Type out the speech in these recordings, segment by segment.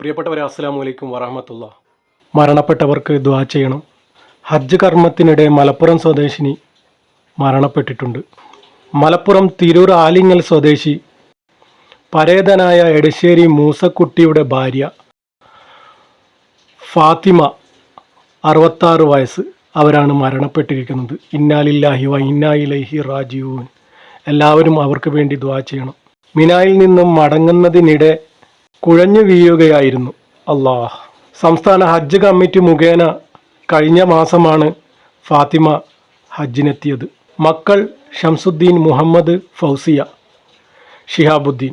പ്രിയപ്പെട്ടവരെ അസ്സാം വലൈക്കും വറഹമത്തുള്ള. മരണപ്പെട്ടവർക്ക് ദ്വാ ചെയ്യണം. ഹജ്ജ് കർമ്മത്തിനിടെ മലപ്പുറം സ്വദേശിനി മരണപ്പെട്ടിട്ടുണ്ട്. മലപ്പുറം തിരൂർ ആലിങ്ങൽ സ്വദേശി പരേതനായ എടശ്ശേരി മൂസക്കുട്ടിയുടെ ഭാര്യ ഫാത്തിമ അറുപത്താറ് വയസ്സ്. അവരാണ് മരണപ്പെട്ടിരിക്കുന്നത്. ഇന്നാലില്ലാഹി വ ഇന്നായിലഹി റാജീവൂൻ എല്ലാവരും അവർക്ക് വേണ്ടി ദ്വാ ചെയ്യണം. മിനായിൽ നിന്നും മടങ്ങുന്നതിനിടെ കുഴഞ്ഞു വീഴുകയായിരുന്നു. അള്ളാഹ്. സംസ്ഥാന ഹജ്ജ് കമ്മിറ്റി മുഖേന കഴിഞ്ഞ മാസമാണ് ഫാത്തിമ ഹജ്ജിനെത്തിയത്. മക്കൾ ഷംസുദ്ദീൻ മുഹമ്മദ് ഫൗസിയ ഷിഹാബുദ്ദീൻ.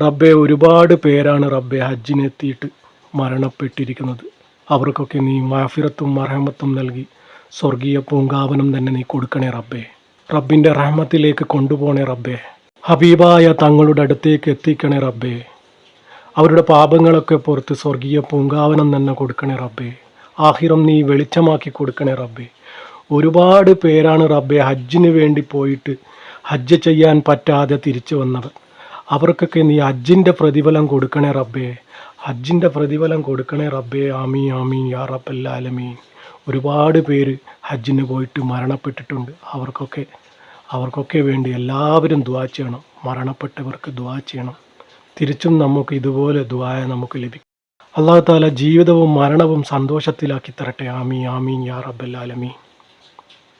റബ്ബെ ഒരുപാട് പേരാണ് റബ്ബെ ഹജ്ജിനെത്തിയിട്ട് മരണപ്പെട്ടിരിക്കുന്നത്. അവർക്കൊക്കെ നീ മാഫിറത്തും മർഹമത്തും നൽകി സ്വർഗീയ പൂങ്കാവനം തന്നെ നീ കൊടുക്കണേ റബ്ബേ. റബ്ബിന്റെ റഹ്മത്തിലേക്ക് കൊണ്ടുപോണേ റബ്ബേ. ഹബീബായ തങ്ങളുടെ അടുത്തേക്ക് എത്തിക്കണേ റബ്ബേ. അവരുടെ പാപങ്ങളൊക്കെ പുറത്ത് സ്വർഗീയ പൂങ്കാവനം തന്നെ കൊടുക്കണേ റബ്ബേ. ആഹിറം നീ വെളിച്ചമാക്കി കൊടുക്കണേ റബ്ബേ. ഒരുപാട് പേരാണ് റബ്ബെ ഹജ്ജിന് വേണ്ടി പോയിട്ട് ഹജ്ജ് ചെയ്യാൻ പറ്റാതെ തിരിച്ചു വന്നവർ അവർക്കൊക്കെ നീ ഹജ്ജിന്റെ പ്രതിഫലം കൊടുക്കണേ റബ്ബേ. ഹജ്ജിന്റെ പ്രതിഫലം കൊടുക്കണേ റബ്ബേ. ആമീ ആമീൻ യാ റബ്ബല്ലാലമീൻ. ഒരുപാട് പേര് ഹജ്ജിന് പോയിട്ട് മരണപ്പെട്ടിട്ടുണ്ട്. അവർക്കൊക്കെ അവർക്കൊക്കെ വേണ്ടി എല്ലാവരും ദ്വാ ചെയ്യണം. മരണപ്പെട്ടവർക്ക് ദ്വാ ചെയ്യണം. തിരിച്ചും നമുക്ക് ഇതുപോലെ ദുആയ നമുക്ക് ലഭിക്കും. അള്ളാഹു താല ജീവിതവും മരണവും സന്തോഷത്തിലാക്കി തരട്ടെ. ആമീൻ ആമീൻ യാ റബ്ബല്ലാലമീൻ